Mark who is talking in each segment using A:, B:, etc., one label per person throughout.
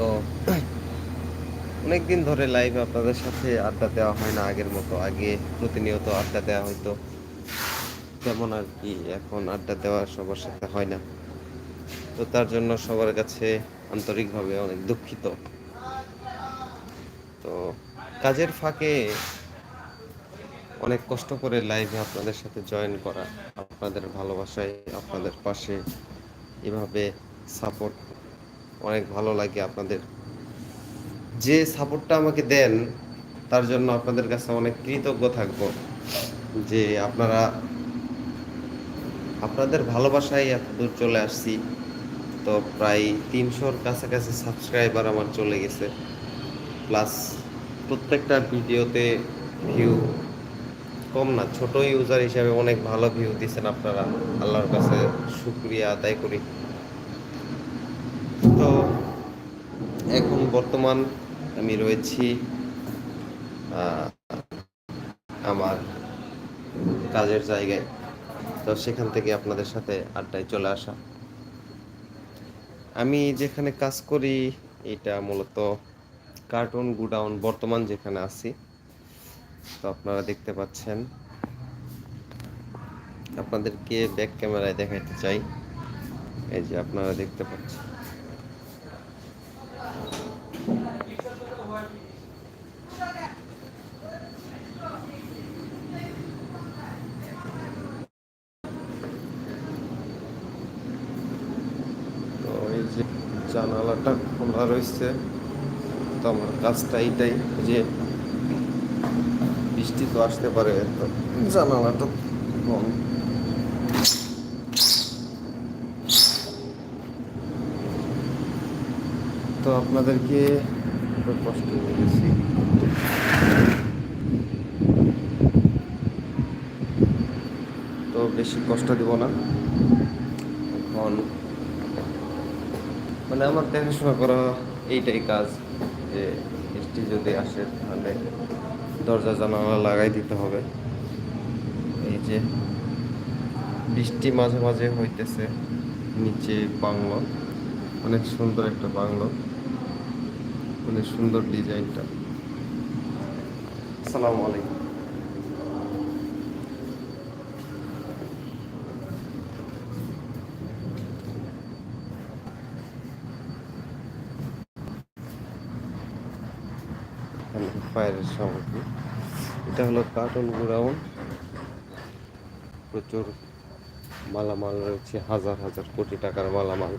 A: তো অনেক দিন ধরে লাইভে আপনাদের সাথে আড্ডা দেওয়া হয় না আগের মতো, আগে প্রতিনিয়ত আড্ডা দেওয়া হয়তো তেমন আর কি, এখন আড্ডা দেওয়া সবার সাথে হয় না। তো তার জন্য সবার কাছে আন্তরিকভাবে অনেক দুঃখিত। তো কাজের ফাঁকে অনেক কষ্ট করে লাইভে আপনাদের সাথে জয়েন করা, আপনাদের ভালোবাসায়, আপনাদের পাশে এভাবে সাপোর্ট অনেক ভালো লাগে আপনাদের। যে সাপোর্টটা আমাকে দেন, তার জন্য আপনাদের কাছে অনেক কৃতজ্ঞ থাকব। যে আপনারা, আপনাদের ভালোবাসায় এত দূর চলে আসছি। তো প্রায় তিনশোর কাছাকাছি সাবস্ক্রাইবার আমার চলে গেছে। প্লাস প্রত্যেকটা ভিডিওতে ভিউ কম না, ছোট ইউজার হিসাবে অনেক ভালো ভিউ দিচ্ছেন আপনারা। আল্লাহর কাছে শুক্রিয়া আদায় করি। তো এখন বর্তমান আমি রয়েছি আমার কাজের জায়গায়। তো সেখান থেকে আপনাদের সাথে আড্ডায় চলে আসা। আমি যেখানে কাজ করি, এটা মূলত কার্টুন গুডাউন বর্তমান যেখানে আছি। তো আপনারা দেখতে পাচ্ছেন। আপনাদেরকে ব্যাক ক্যামেরায় দেখাইতে চাই। এই যে আপনারা দেখতে পাচ্ছেন তো এই যে জানালাটা রয়েছে তো আমার কাজটা এইটাই যে বৃষ্টি তো আসতে পারে, তো জানালাটা বন্ধ। তো আপনাদেরকে কষ্ট দিয়েছি। তো বেশি কষ্ট দিব না। এখন মানে আমার দেখাশোনা করা এইটাই কাজ যে বৃষ্টি যদি আসে তাহলে দরজা জানালা লাগাই দিতে হবে। এই যে বৃষ্টি মাঝে মাঝে হইতেছে নিচে বাংলো। অনেক সুন্দর একটা বাংলো। অনেক সুন্দর ডিজাইনটা। আসসালামু আলাইকুম। ফায়ারের সামগ্রী। এটা হলো কার্টুন গোডাউন। প্রচুর মালামাল রয়েছে, হাজার হাজার কোটি টাকার মালামাল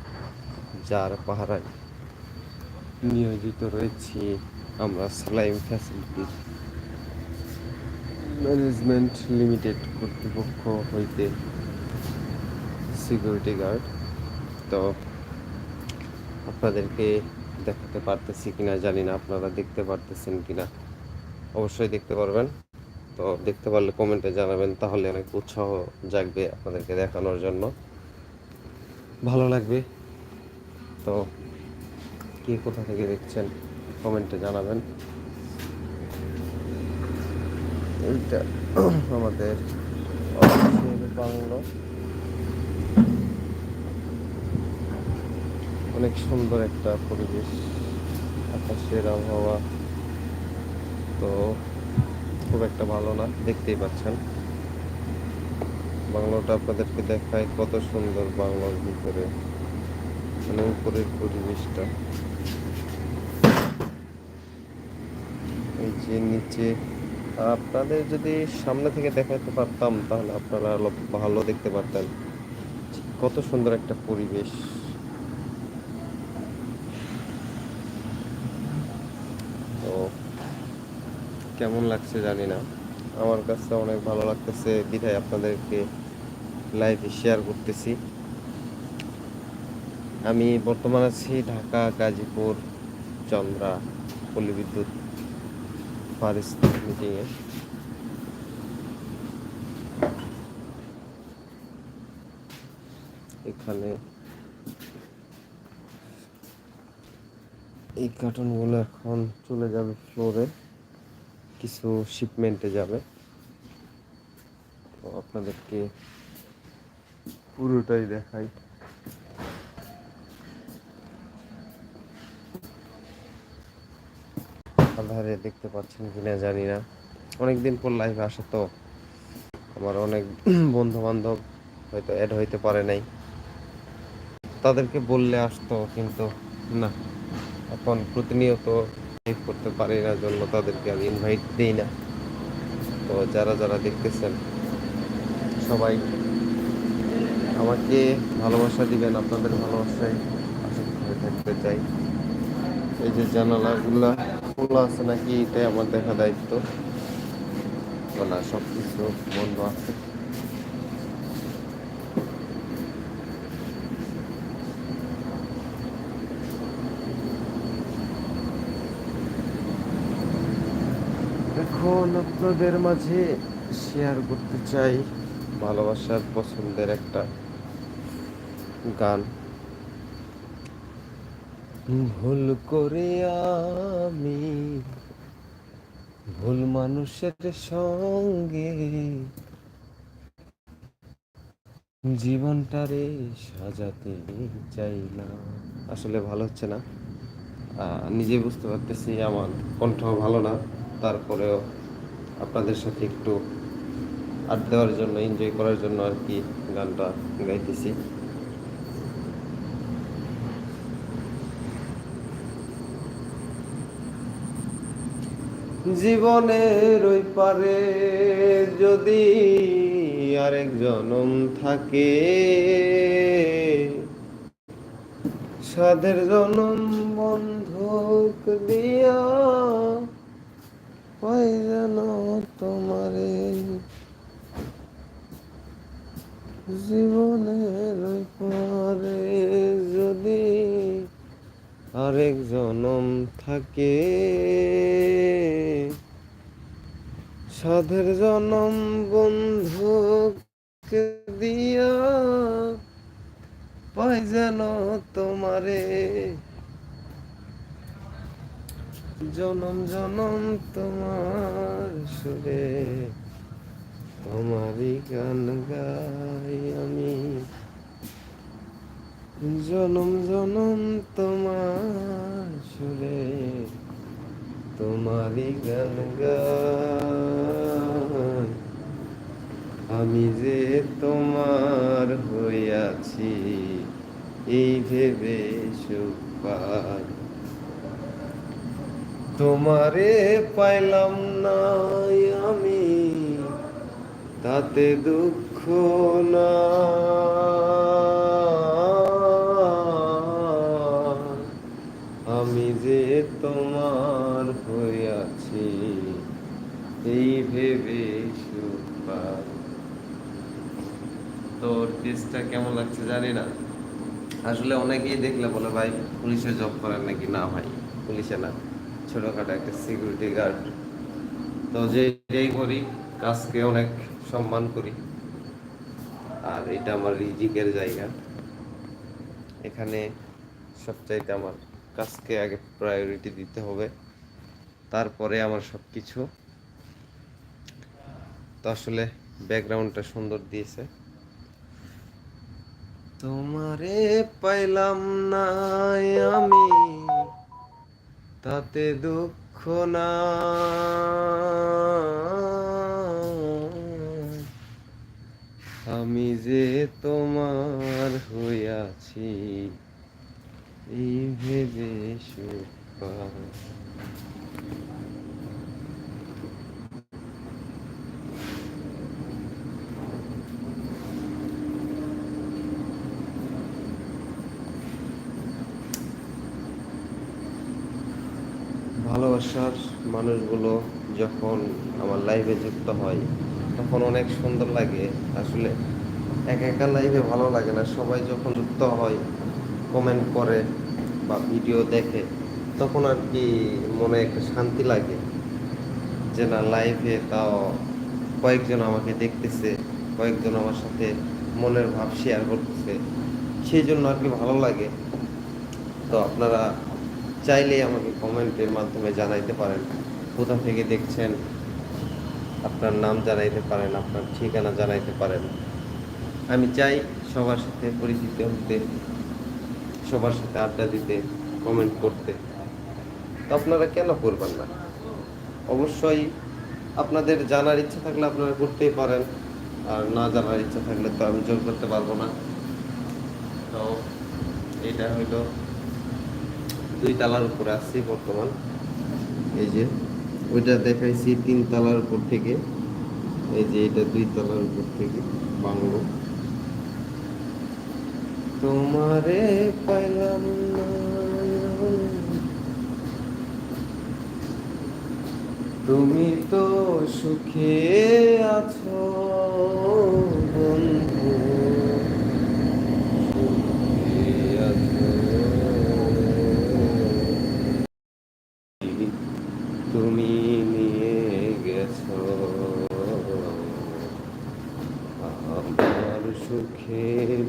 A: যার পাহারায় নিয়োজিত রয়েছি আমরা সালাইম ফ্যাসিলিটি ম্যানেজমেন্ট লিমিটেড কর্তৃপক্ষ হইতে সিকিউরিটি গার্ড তো আপনাদেরকে দেখাতে পারতেছি কিনা জানি না, আপনারা দেখতে পারতেছেন কিনা, অবশ্যই দেখতে পারবেন। তো দেখতে পারলে কমেন্টে জানাবেন, তাহলে অনেক উৎসাহ জাগবে আপনাদেরকে দেখানোর জন্য। ভালো লাগবে। তো কে কোথা থেকে দেখছেন, কমেন্টে জানাবেন। এইটা আমাদের বাংলো। অনেক সুন্দর একটা পরিবেশ, আকাশের আবহাওয়া তো খুব একটা ভালো না, দেখতেই পাচ্ছেন। বাংলোটা আপনাদেরকে দেখায় কত সুন্দর বাংলার ভিতরে মানে উপরের পরিবেশটা। এই যে নিচে, আপনাদের যদি সামনে থেকে দেখাতে পারতাম, তাহলে আপনারা ভালো দেখতে পারতেন। কত সুন্দর একটা পরিবেশ তো কেমন লাগছে জানি না। আমার কাছে অনেক ভালো লাগতেছে। বিধায় আপনাদেরকে লাইভে শেয়ার করতেছি। আমি বর্তমান আছি ঢাকা, গাজীপুর, চন্দ্রা পল্লী বিদ্যুৎ মিটিংয়ে এখানে এই কার্টুনগুলো এখন চলে যাবে ফ্লোরে কিছু শিপমেন্টে যাবে। তো আপনাদেরকে পুরোটাই দেখাই। আধারে দেখতে পাচ্ছেন কিনা জানি না। অনেকদিন পর লাইভে আসে তো আমার অনেক বন্ধু বান্ধব হয়তো অ্যাড হইতে পারে নাই। তাদেরকে বললে আসতো কিন্তু না। এখন প্রতিনিয়ত লাইভ করতে পারি না জন্য তাদেরকে আমি ইনভাইট দিই না। তো যারা যারা দেখতেছেন, সবাই আমাকে ভালোবাসা দিবেন, আপনাদের ভালোবাসায় আসক্ত হয়ে থাকতে চাই। এই যে জানালাগুলা খোলা আছে নাকি, এটাই আমার দেখা দায়িত্ব। না সব কিছু বন্ধ আছে। আপনাদের মাঝে শেয়ার করতে চাই ভালোবাসার পছন্দের একটা গান। ভুল করে আমি ভুল মানুষের সঙ্গে জীবনটারে সাজাতে চাই না। আসলে ভালো হচ্ছে না। নিজে বুঝতে পারতেছি, আমার কণ্ঠ ভালো না, তারপরেও আপনাদের সাথে একটু আড্ডা দেওয়ার জন্য এনজয় করার জন্য আর কি গানটা গাইতেছি। জীবনের ওই পারে যদি আরেক জনম থাকে সাদের জনম বন্ধক দিয়া যেন তোমারে। জীবনের ওই পারে যদি আরেক জনম থাকে, সাধের জনম বন্ধুক দিয়া পাই যেন তোমারে। জনম জনম তোমার সুরে। তোমারই গান গাই আমি। জনম জনম তোমার সুরে। তোমারই গান গাই। আমি যে তোমার হইয়াছি এই ভেবে সুখ পাই। তোমারে পাইলাম না আমি, তাতে দুঃখ না আমি যে তোমার হইয়াছি এই ভেবে সুখ পাই। তো টেস্টটা কেমন লাগছে জানি না। আসলে অনেকেই দেখলে বলে, ভাই, পুলিশে জব করেন নাকি না ভাই? পুলিশে না। ছোটখাটো একটা সিকিউরিটি গার্ড তো যে যেই করি, কাজকে অনেক সম্মান করি। আর এটা আমার রিজিকের জায়গা। এখানে সবচাইতে আমার কাজকে আগে প্রায়োরিটি দিতে হবে। তারপরে আমার সব কিছু তো আসলে ব্যাকগ্রাউন্ডটা সুন্দর দিয়েছে। তোমারে পাইলাম না আমি। তাতে দুঃখ না। আমি যে তোমার হইয়াছি এই ভেবে সুখ পাই। মানুষগুলো যখন আমার লাইভে যুক্ত হয়, তখন অনেক সুন্দর লাগে। আসলে একা একা লাইভে ভালো লাগে না। সবাই যখন যুক্ত হয় কমেন্ট করে বা ভিডিও দেখে, তখন আর কি মনে একটা শান্তি লাগে যে না লাইভে তাও কয়েকজন আমাকে দেখতেছে, কয়েকজন আমার সাথে মনের ভাব শেয়ার করতেছে। সেই জন্য আর কি ভালো লাগে। তো আপনারা চাইলেই আমাকে কমেন্টের মাধ্যমে জানাইতে পারেন। কোথা থেকে দেখছেন আপনার নাম জানাইতে পারেন, আপনার ঠিকানা জানাইতে পারেন। আমি চাই সবার সাথে পরিচিত হতে, সবার সাথে আড্ডা দিতে কমেন্ট করতে। তো আপনারা কেন করবেন না? অবশ্যই আপনাদের জানার ইচ্ছা থাকলে আপনারা করতেই পারেন, আর না জানার ইচ্ছা থাকলে তো আমি জোর করতে পারব না। তো এটা হইল দুই তালার উপরে আসছি বর্তমান। এই যে, ওইটা দেখাইছি তিন তালার উপর থেকে। এই যে, এটা দুই তলার উপর থেকে বাংলো। তোমারে পাইলাম তুমি তো সুখে আছো বন্ধু সুখে আছো তুমি নিয়ে গেছো আমার সুখের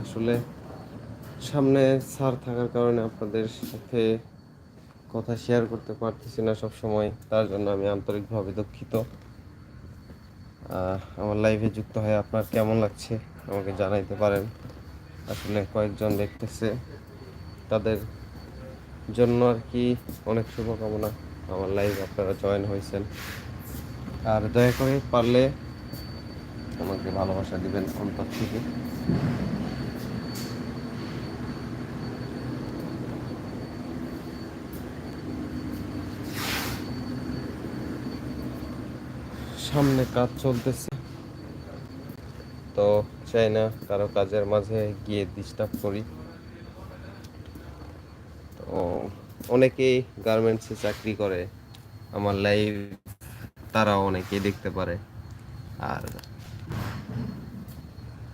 A: আসলে সামনে স্যার থাকার কারণে আপনাদের সাথে কথা শেয়ার করতে পারতেছি না সব সময় তার জন্য আমি আন্তরিকভাবে দুঃখিত। আমার লাইভে যুক্ত হয়ে আপনার কেমন লাগছে আমাকে জানাইতে পারেন। আসলে কয়েকজন দেখতেছে। তাদের জন্য আর কি অনেক শুভকামনা। আমার লাইভ আপনারা জয়েন হয়েছেন। আর দয়া করে পারলে আমাকে ভালোবাসা দিবেন অন্তর থেকে। সামনে কাজ চলতেছে। তো চাই না কারও কাজের মাঝে গিয়ে ডিস্টার্ব করি। তো অনেকেই গার্মেন্টসে চাকরি করে, আমার লাইভ তারাও অনেকেই দেখতে পারে। আর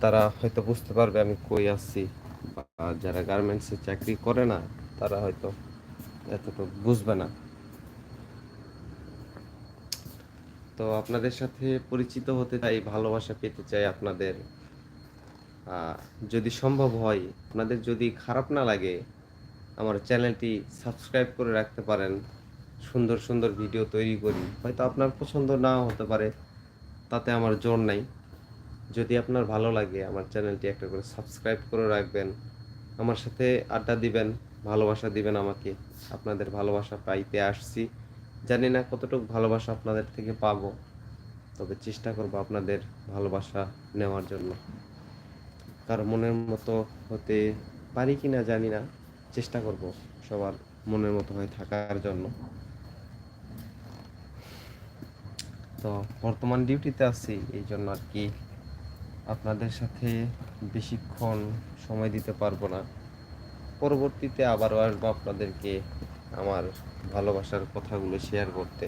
A: তারা হয়তো বুঝতে পারবে আমি কই আসছি বা যারা গার্মেন্টসে চাকরি করে না, তারা হয়তো এতটুকু বুঝবে না। তো আপনাদের সাথে পরিচিত হতে চাই, ভালোবাসা পেতে চাই আপনাদের। যদি সম্ভব হয়, আপনাদের যদি খারাপ না লাগে, আমার চ্যানেলটি সাবস্ক্রাইব করে রাখতে পারেন। সুন্দর সুন্দর ভিডিও তৈরি করি। হয়তো আপনার পছন্দ নাও হতে পারে, তাতে আমার জোর নাই। যদি আপনার ভালো লাগে আমার চ্যানেলটি একটা করে সাবস্ক্রাইব করে রাখবেন, আমার সাথে আড্ডা দিবেন, ভালোবাসা দিবেন আমাকে। আপনাদের ভালোবাসা পাইতে আসছি। জানি না কতটুকু ভালোবাসা আপনাদের থেকে পাবো, তবে চেষ্টা করব আপনাদের ভালোবাসা নেওয়ার জন্য। কারও মনের মতো হতে পারি কি না জানি না, চেষ্টা করব সবার মনের মতো হয়ে থাকার জন্য। তো বর্তমান ডিউটিতে আছি, এই জন্য আর কি আপনাদের সাথে বেশিক্ষণ সময় দিতে পারব না। পরবর্তীতে আবারও আসব আপনাদেরকে আমার ভালোবাসার কথাগুলো শেয়ার করতে।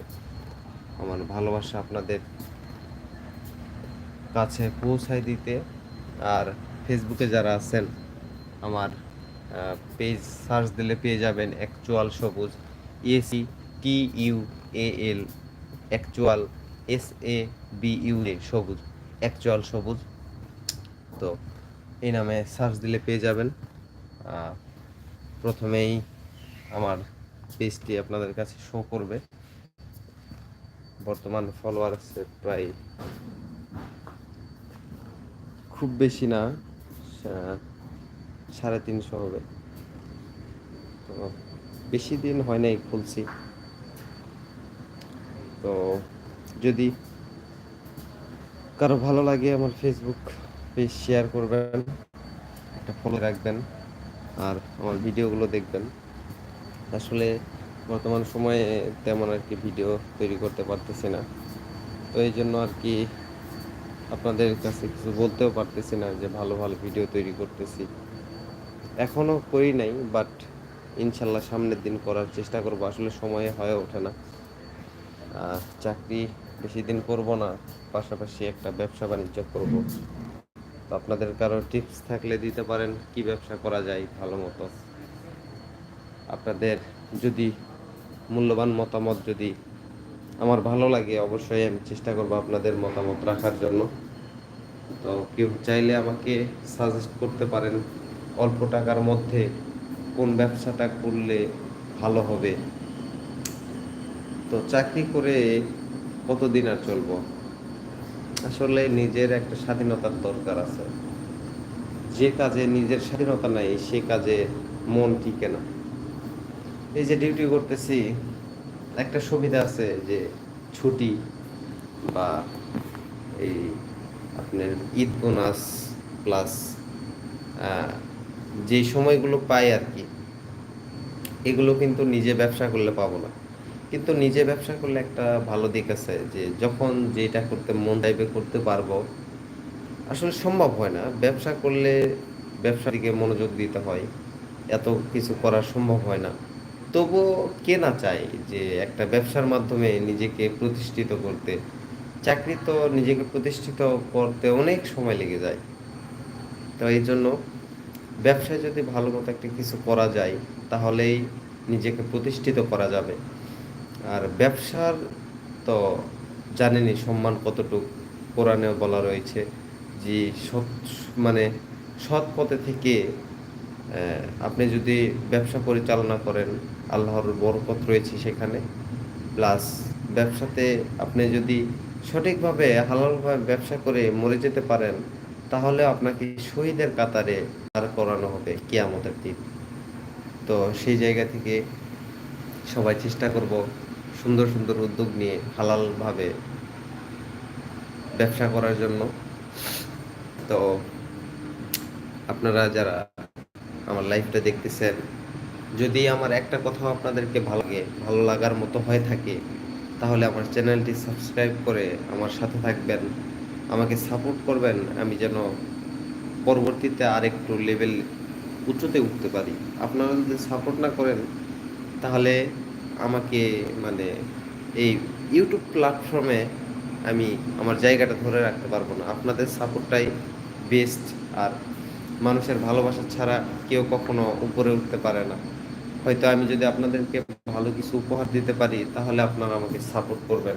A: আমার ভালোবাসা আপনাদের কাছে পৌঁছায় দিতে। আর ফেসবুকে যারা আছেন, আমার পেজ সার্চ দিলে পেয়ে যাবেন অ্যাকচুয়াল সবুজ A C T U A L actual S A B U A সবুজ অ্যাকচুয়াল সবুজ। তো এই নামে সার্চ দিলে পেয়ে যাবেন। প্রথমেই আমার পেজটি আপনাদের কাছে শো করবে। বর্তমান ফলোয়ার আছে প্রায় খুব বেশি না সাড়ে তিনশো হবে। তো বেশি দিন হয় নাই খুলছি। তো যদি কারও ভালো লাগে আমার ফেসবুক পেজ শেয়ার করবেন, একটা ফলো রাখবেন আর আমার ভিডিওগুলো দেখবেন। আসলে বর্তমান সময়ে তেমন আর কি ভিডিও তৈরি করতে পারতেছি না। তো এই জন্য আর কি আপনাদের কাছে কিছু বলতেও পারতেছি না যে ভালো ভালো ভিডিও তৈরি করতেছি। এখনও করি নাই বাট ইনশাল্লাহ সামনের দিন করার চেষ্টা করব। আসলে সময়ে হয়ে ওঠে না। চাকরি বেশি দিন করব না, পাশাপাশি একটা ব্যবসা বাণিজ্য করব। তো আপনাদের কারও টিপস থাকলে দিতে পারেন, কি ব্যবসা করা যায় ভালো মতো? আপনাদের যদি মূল্যবান মতামত যদি আমার ভালো লাগে, অবশ্যই আমি চেষ্টা করব আপনাদের মতামত রাখার জন্য। তো কেউ চাইলে আমাকে সাজেস্ট করতে পারেন, অল্প টাকার মধ্যে কোন ব্যবসাটা করলে ভালো হবে। তো চাকরি করে কতদিন আর চলবো? আসলে নিজের একটা স্বাধীনতার দরকার আছে। যে কাজে নিজের স্বাধীনতা নাই, সে কাজে মন টিকে না। এই যে ডিউটি করতেছি, একটা সুবিধা আছে যে ছুটি বা এই আপনার ঈদ বোনাস প্লাস যে সময়গুলো পাই আর কি, এগুলো কিন্তু নিজে ব্যবসা করলে পাবো না। কিন্তু নিজে ব্যবসা করলে একটা ভালো দিক আছে যে যখন যেটা করতে মন চাইবে করতে পারব। আসলে সম্ভব হয় না। ব্যবসা করলে ব্যবসার দিকে মনোযোগ দিতে হয়। এত কিছু করা সম্ভব হয় না। তবুও কে না চায় যে একটা ব্যবসার মাধ্যমে নিজেকে প্রতিষ্ঠিত করতে? চাকরি তো নিজেকে প্রতিষ্ঠিত করতে অনেক সময় লেগে যায়। তো এই জন্য ব্যবসায় যদি ভালো মতো একটা কিছু করা যায়, তাহলেই নিজেকে প্রতিষ্ঠিত করা যাবে। আর ব্যবসার তো জানেনই সম্মান কতটুকু। কোরআনেও বলা রয়েছে যে সৎ মানে সৎ পথে থেকে আপনি যদি ব্যবসা পরিচালনা করেন, আল্লাহর বরকত রয়েছে সেখানে। প্লাস ব্যবসাতে আপনি যদি সঠিকভাবে, হালালভাবে ব্যবসা করে মরে যেতে পারেন, তাহলে আপনাকে শহীদের কাতারে দাঁড় করানো হবে কেয়ামতের দিন। তো সেই জায়গা থেকে সবাই চেষ্টা করব সুন্দর সুন্দর উদ্যোগ নিয়ে হালালভাবে ব্যবসা করার জন্য। তো আপনারা যারা আমার লাইফটা দেখতেছেন, যদি আমার একটা কথাও আপনাদেরকে ভালো লাগে, ভালো লাগার মতো হয়ে থাকে, তাহলে আমার চ্যানেলটি সাবস্ক্রাইব করে আমার সাথে থাকবেন। আমাকে সাপোর্ট করবেন, আমি যেন পরবর্তীতে আরেকটু লেভেল উঁচুতে উঠতে পারি। আপনারা যদি সাপোর্ট না করেন, তাহলে আমাকে মানে এই ইউটিউব প্ল্যাটফর্মে আমি আমার জায়গাটা ধরে রাখতে পারব না। আপনাদের সাপোর্টটাই বেস্ট আর মানুষের ভালোবাসা ছাড়া কেউ কখনো উপরে উঠতে পারে না। হয়তো আমি যদি আপনাদেরকে ভালো কিছু উপহার দিতে পারি, তাহলে আপনারা আমাকে সাপোর্ট করবেন।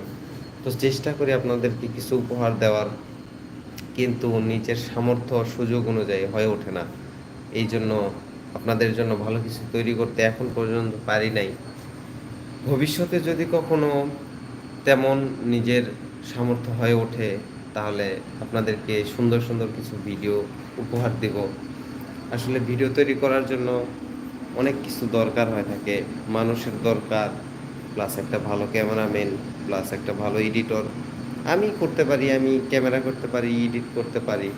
A: তো চেষ্টা করি আপনাদেরকে কিছু উপহার দেওয়ার। কিন্তু নিজের সামর্থ্য সুযোগ অনুযায়ী হয়ে ওঠে না। এই জন্য আপনাদের জন্য ভালো কিছু তৈরি করতে এখন পর্যন্ত পারি নাই। ভবিষ্যতে যদি কখনো তেমন নিজের সামর্থ্য হয়ে ওঠে, তাহলে আপনাদেরকে সুন্দর সুন্দর কিছু ভিডিও উপহার দেব। আসলে ভিডিও তৈরি করার জন্য অনেক কিছু দরকার হয়ে থাকে। মানুষের দরকার প্লাস একটা ভালো ক্যামেরাম্যান প্লাস একটা ভালো এডিটর আমি করতে পারি, আমি ক্যামেরা করতে পারি এডিট করতে পারি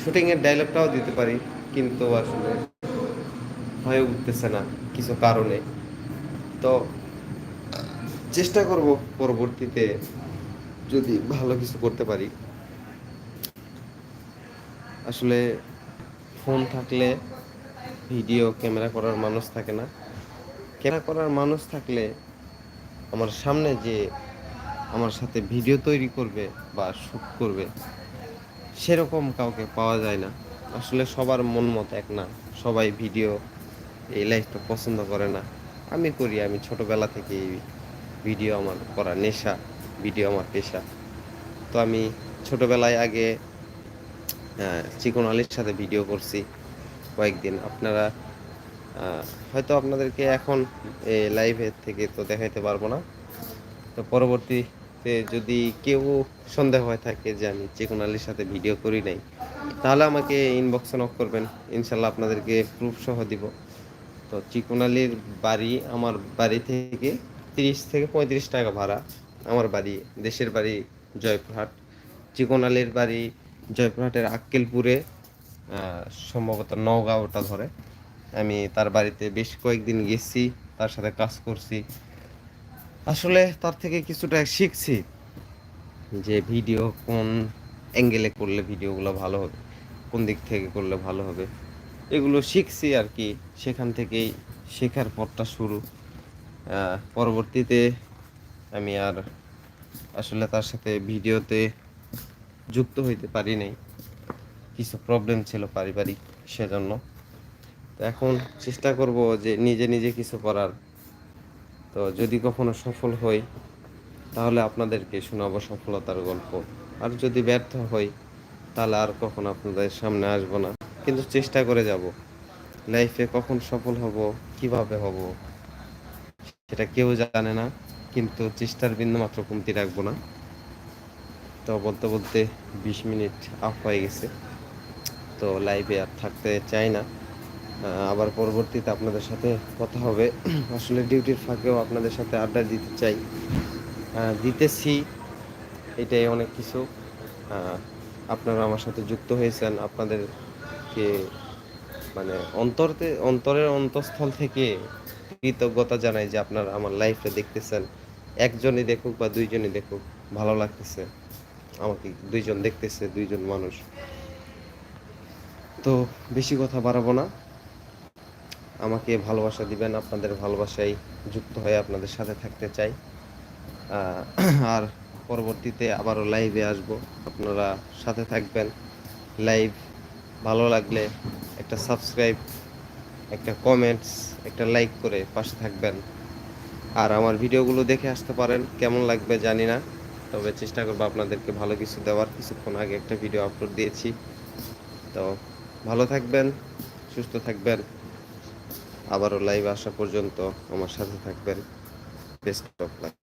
A: শুটিংয়ের ডায়লগটাও দিতে পারি, কিন্তু আসলে হয়ে উঠতেছে না কিছু কারণে। তো চেষ্টা করব পরবর্তীতে যদি ভালো কিছু করতে পারি। আসলে ফোন থাকলে ভিডিও ক্যামেরা করার মানুষ থাকে না। ক্যামেরা করার মানুষ থাকলে আমার সামনে যে আমার সাথে ভিডিও তৈরি করবে বা শ্যুট করবে, সেরকম কাউকে পাওয়া যায় না। আসলে সবার মন মত এক না, সবাই ভিডিও এই লাইফটা পছন্দ করে না। আমি করি, আমি ছোটবেলা থেকে ভিডিও আমার করা নেশা, ভিডিও আমার পেশা। তো আমি ছোটবেলায় আগে চিকন আলীর সাথে ভিডিও করছি কয়েকদিন। আপনারা হয়তো আপনাদেরকে এখন লাইভে থেকে তো দেখাইতে পারব না। তো পরবর্তীতে যদি কেউ সন্দেহ হয়ে থাকে যে আমি চিকন আলীর সাথে ভিডিও করি নাই, তাহলে আমাকে ইনবক্সে নক করবেন। ইনশাল্লাহ আপনাদেরকে প্রুফ সহ দিব। তো চিকন আলীর বাড়ি আমার বাড়ি থেকে তিরিশ থেকে পঁয়ত্রিশ টাকা ভাড়া আমার বাড়ি, দেশের বাড়ি জয়পুরহাট। চিকন আলীর বাড়ি জয়পুরহাটের আক্কেলপুরে সম্ভবত নওগাঁওটা ধরে। আমি তার বাড়িতে বেশ কয়েকদিন গেছি, তার সাথে কাজ করছি। আসলে তার থেকে কিছুটা শিখছি যে ভিডিও কোন অ্যাঙ্গেলে করলে ভিডিওগুলো ভালো হবে, কোন দিক থেকে করলে ভালো হবে। এগুলো শিখছি আর কি। সেখান থেকেই শেখার পথটা শুরু। পরবর্তীতে আমি আর আসলে তার সাথে ভিডিওতে যুক্ত হইতে পারি নাই। কিছু প্রবলেম ছিল পারিবারিক সেজন্য। তো এখন চেষ্টা করব যে নিজে নিজে কিছু করার। তো যদি কখনো সফল হই, তাহলে আপনাদেরকে শোনাবো সফলতার গল্প। আর যদি ব্যর্থ হই, তাহলে আর কখনো আপনাদের সামনে আসব না। কিন্তু চেষ্টা করে যাব। লাইফে কখন সফল হব, কীভাবে হব, সেটা কেউ জানে না, কিন্তু চেষ্টার বিন্দু মাত্র কমতি রাখব না। তো বলতে বলতে বিশ মিনিট আপ হয়ে গেছে। তো লাইভে আর থাকতে চাই না। আবার পরবর্তীতে আপনাদের সাথে কথা হবে। আসলে ডিউটির ফাঁকেও আপনাদের সাথে আড্ডা দিতে চাই। দিতেছি, এটাই অনেক কিছু। আপনারা আমার সাথে যুক্ত হয়েছেন আপনাদেরকে মানে অন্তরতে, অন্তরের অন্তঃস্থল থেকে কৃতজ্ঞতা জানাই যে আপনারা আমার লাইফে দেখতেছেন। একজনই দেখুক বা দুইজনই দেখুক, ভালো লাগতেছে। আমাকে দুইজন দেখতেছে, দুইজন মানুষ। তো বেশি কথা বাড়াবো না। আমাকে ভালোবাসা দিবেন, আপনাদের ভালোবাসায় যুক্ত হয়ে আপনাদের সাথে থাকতে চাই। আর পরবর্তীতে আবারও লাইভে আসব। আপনারা সাথে থাকবেন। লাইভ ভালো লাগলে একটা সাবস্ক্রাইব একটা কমেন্টস একটা লাইক করে পাশে থাকবেন। আর আমার ভিডিওগুলো দেখে আসতে পারেন, কেমন লাগবে জানি না, তবে চেষ্টা করব আপনাদেরকে ভালো কিছু দেওয়ার। কিছুক্ষণ আগে একটা ভিডিও আপলোড দিয়েছি। তো ভালো থাকবেন, সুস্থ থাকবেন। আবারও লাইভ আসা পর্যন্ত আমার সাথে থাকবেন। Best of luck